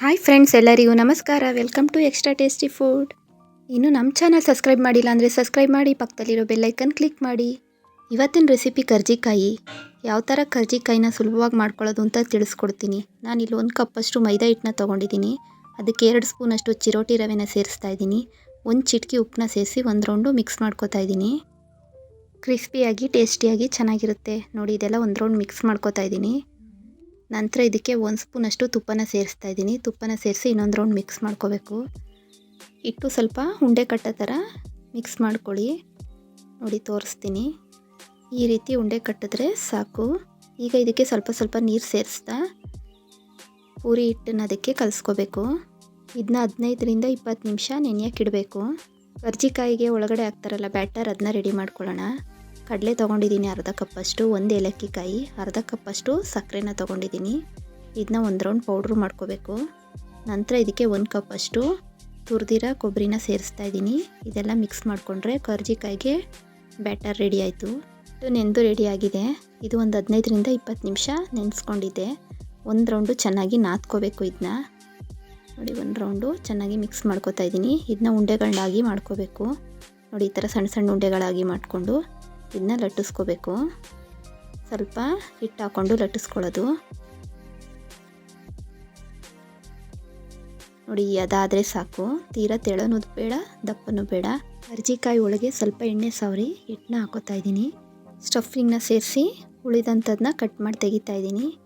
Hi friends ಎಲ್ಲರಿಗೂ ನಮಸ್ಕಾರ. Welcome to extra tasty food ಇನ್ನು ನಮ್ಮ ಚಾನಲ್ ಸಬ್ಸ್ಕ್ರೈಬ್ ಮಾಡಿಲ್ಲ ಅಂದರೆ ಸಬ್ಸ್ಕ್ರೈಬ್ ಮಾಡಿ, ಪಕ್ಕದಲ್ಲಿರೋ ಬೆಲ್ಲೈಕನ್ ಕ್ಲಿಕ್ ಮಾಡಿ. ಇವತ್ತಿನ ರೆಸಿಪಿ ಕರ್ಜಿಕಾಯಿ. ಯಾವ ಥರ ಕರ್ಜಿಕಾಯಿನ ಸುಲಭವಾಗಿ ಮಾಡ್ಕೊಳ್ಳೋದು ಅಂತ ತಿಳಿಸ್ಕೊಡ್ತೀನಿ. ನಾನು ಇಲ್ಲಿ ಒಂದು ಕಪ್ಪಷ್ಟು ಮೈದಾ ಹಿಟ್ಟನ್ನ ತೊಗೊಂಡಿದ್ದೀನಿ. ಅದಕ್ಕೆ ಎರಡು ಸ್ಪೂನಷ್ಟು ಚಿರೋಟಿ ರವೆನ ಸೇರಿಸ್ತಾ ಇದ್ದೀನಿ. ಒಂದು ಚಿಟಕಿ ಉಪ್ಪನ್ನ ಸೇರಿಸಿ ಒಂದು ರೌಂಡು ಮಿಕ್ಸ್ ಮಾಡ್ಕೊತಾ ಇದ್ದೀನಿ. ಕ್ರಿಸ್ಪಿಯಾಗಿ ಟೇಸ್ಟಿಯಾಗಿ ಚೆನ್ನಾಗಿರುತ್ತೆ. ನೋಡಿ, ಇದೆಲ್ಲ ಒಂದು ರೌಂಡ್ ಮಿಕ್ಸ್ ಮಾಡ್ಕೊತಾ ಇದ್ದೀನಿ. ನಂತರ ಇದಕ್ಕೆ ಒಂದು ಸ್ಪೂನಷ್ಟು ತುಪ್ಪನ ಸೇರಿಸ್ತಾ ಇದ್ದೀನಿ. ತುಪ್ಪನ ಸೇರಿಸಿ ಇನ್ನೊಂದು ರೌಂಡ್ ಮಿಕ್ಸ್ ಮಾಡ್ಕೋಬೇಕು. ಇಟ್ಟು ಸ್ವಲ್ಪ ಉಂಡೆ ಕಟ್ಟೋ ಥರ ಮಿಕ್ಸ್ ಮಾಡ್ಕೊಳ್ಳಿ. ನೋಡಿ, ತೋರಿಸ್ತೀನಿ. ಈ ರೀತಿ ಉಂಡೆ ಕಟ್ಟಿದ್ರೆ ಸಾಕು. ಈಗ ಇದಕ್ಕೆ ಸ್ವಲ್ಪ ಸ್ವಲ್ಪ ನೀರು ಸೇರಿಸ್ತಾ ಪೂರಿ ಹಿಟ್ಟನ್ನು ಅದಕ್ಕೆ ಕಲಿಸ್ಕೋಬೇಕು. ಇದನ್ನ ಹದಿನೈದರಿಂದ ಇಪ್ಪತ್ತು ನಿಮಿಷ ನೆನೆಯಕ್ಕಿಡಬೇಕು ಕರ್ಜಿಕಾಯಿಗೆ ಒಳಗಡೆ ಹಾಕ್ತಾರಲ್ಲ, ಬ್ಯಾಟರ್ ಅದನ್ನ ರೆಡಿ ಮಾಡ್ಕೊಳ್ಳೋಣ. ಕಡಲೆ ತೊಗೊಂಡಿದ್ದೀನಿ ಅರ್ಧ ಕಪ್ಪಷ್ಟು, ಒಂದು ಏಲಕ್ಕಿ ಕಾಯಿ ಅರ್ಧ ಕಪ್ಪಷ್ಟು ಸಕ್ಕರೆನ ತೊಗೊಂಡಿದ್ದೀನಿ. ಇದನ್ನ ಒಂದು ರೌಂಡ್ ಪೌಡ್ರ್ ಮಾಡ್ಕೋಬೇಕು. ನಂತರ ಇದಕ್ಕೆ ಒಂದು ಕಪ್ಪಷ್ಟು ತುರಿದಿರ ಕೊಬ್ಬರಿನ ಸೇರಿಸ್ತಾ ಇದ್ದೀನಿ. ಇದೆಲ್ಲ ಮಿಕ್ಸ್ ಮಾಡಿಕೊಂಡ್ರೆ ಕರ್ಜಿಕಾಯಿಗೆ ಬ್ಯಾಟರ್ ರೆಡಿ ಆಯಿತು. ಇದು ನೆಂದು ಆಗಿದೆ. ಇದು ಒಂದು ಹದಿನೈದರಿಂದ ಇಪ್ಪತ್ತು ನಿಮಿಷ ನೆನೆಸ್ಕೊಂಡಿದ್ದೆ. ಒಂದು ರೌಂಡು ಚೆನ್ನಾಗಿ ನಾದ್ಕೋಬೇಕು ಇದನ್ನ ನೋಡಿ, ಒಂದು ರೌಂಡು ಚೆನ್ನಾಗಿ ಮಿಕ್ಸ್ ಮಾಡ್ಕೋತಾ ಇದ್ದೀನಿ. ಇದನ್ನ ಉಂಡೆಗಳನ್ನಾಗಿ ಮಾಡ್ಕೋಬೇಕು. ನೋಡಿ, ಈ ಥರ ಸಣ್ಣ ಸಣ್ಣ ಉಂಡೆಗಳಾಗಿ ಮಾಡಿಕೊಂಡು. ಇದನ್ನ ಲಟ್ಟಿಸ್ಕೋಬೇಕು. ಸ್ವಲ್ಪ ಹಿಟ್ಟು ಹಾಕ್ಕೊಂಡು ಲಟ್ಟಿಸ್ಕೊಳ್ಳೋದು. ನೋಡಿ, ಅದಾದರೆ ಸಾಕು. ತೀರಾ ತೆಳನೂ ಬೇಡ, ದಪ್ಪನೂ ಬೇಡ. ಕರ್ಜಿಕಾಯಿ ಒಳಗೆ ಸ್ವಲ್ಪ ಎಣ್ಣೆ ಸವರಿ, ಹಿಟ್ಟನ್ನ ಹಾಕೋತಾ ಇದ್ದೀನಿ. ಸ್ಟಫಿಂಗ್ನ ಸೇರಿಸಿ ಉಳಿದಂಥದ್ದನ್ನ ಕಟ್ ಮಾಡಿ ತೆಗಿತಾ ಇದ್ದೀನಿ.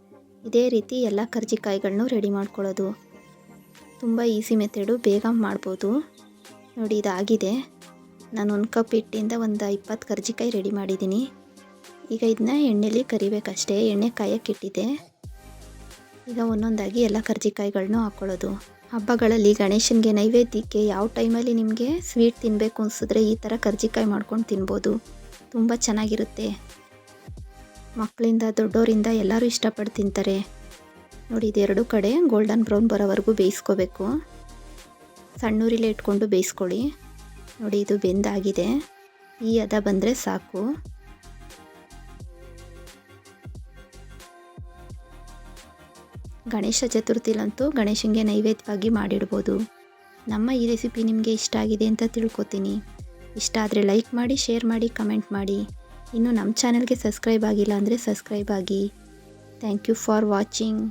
ಇದೇ ರೀತಿ ಎಲ್ಲ ಕರ್ಜಿಕಾಯಿಗಳನ್ನೂ ರೆಡಿ ಮಾಡ್ಕೊಳ್ಳೋದು. ತುಂಬ ಈಸಿ ಮೆಥಡು, ಬೇಗ ಮಾಡ್ಬೋದು. ನೋಡಿ, ಇದಾಗಿದೆ. ನಾನು ಒಂದು ಕಪ್ ಹಿಟ್ಟಿಂದ ಒಂದು ಇಪ್ಪತ್ತು ಕರ್ಜಿಕಾಯಿ ರೆಡಿ ಮಾಡಿದ್ದೀನಿ. ಈಗ ಇದನ್ನ ಎಣ್ಣೆಲಿ ಕರಿಬೇಕಷ್ಟೇ. ಎಣ್ಣೆ ಕಾಯಕ್ಕಿಟ್ಟಿದ್ದೆ ಈಗ ಒಂದೊಂದಾಗಿ ಎಲ್ಲ ಕರ್ಜಿಕಾಯಿಗಳನ್ನು ಹಾಕ್ಕೊಳ್ಳೋದು ಹಬ್ಬಗಳಲ್ಲಿ ಗಣೇಶನಿಗೆ ನೈವೇದ್ಯಕ್ಕೆ ಯಾವ ಟೈಮಲ್ಲಿ ನಿಮಗೆ ಸ್ವೀಟ್ ತಿನ್ನಬೇಕು ಅನಿಸಿದ್ರೆ ಈ ಥರ ಕರ್ಜಿಕಾಯಿ ಮಾಡ್ಕೊಂಡು ತಿನ್ಬೋದು. ತುಂಬ ಚೆನ್ನಾಗಿರುತ್ತೆ. ಮಕ್ಕಳಿಂದ ದೊಡ್ಡವರಿಂದ ಎಲ್ಲರೂ ಇಷ್ಟಪಟ್ಟು ತಿಂತಾರೆ. ನೋಡಿ ಇದೆರಡು ಕಡೆ ಗೋಲ್ಡನ್ ಬ್ರೌನ್ ಬರೋವರೆಗೂ ಬೇಯಿಸ್ಕೋಬೇಕು. ಸಣ್ಣೂರಿಲೇ ಇಟ್ಕೊಂಡು ಬೇಯಿಸ್ಕೊಳ್ಳಿ. ನೋಡಿ, ಇದು ಬೆಂದಾಗಿದೆ. ಈ ಹದ ಬಂದರೆ ಸಾಕು. ಗಣೇಶ ಚತುರ್ಥಿಲಂತೂ ಗಣೇಶನಿಗೆ ನೈವೇದ್ಯವಾಗಿ ಮಾಡಿಡ್ಬೋದು. ನಮ್ಮ ಈ ರೆಸಿಪಿ ನಿಮಗೆ ಇಷ್ಟ ಆಗಿದೆ ಅಂತ ತಿಳ್ಕೊತೀನಿ. ಇಷ್ಟ ಆದರೆ ಲೈಕ್ ಮಾಡಿ, ಶೇರ್ ಮಾಡಿ, ಕಮೆಂಟ್ ಮಾಡಿ. ಇನ್ನು ನಮ್ಮ ಚಾನಲ್ಗೆ ಸಬ್ಸ್ಕ್ರೈಬ್ ಆಗಿಲ್ಲ ಅಂದರೆ ಸಬ್ಸ್ಕ್ರೈಬ್ ಆಗಿ. Thank you for watching.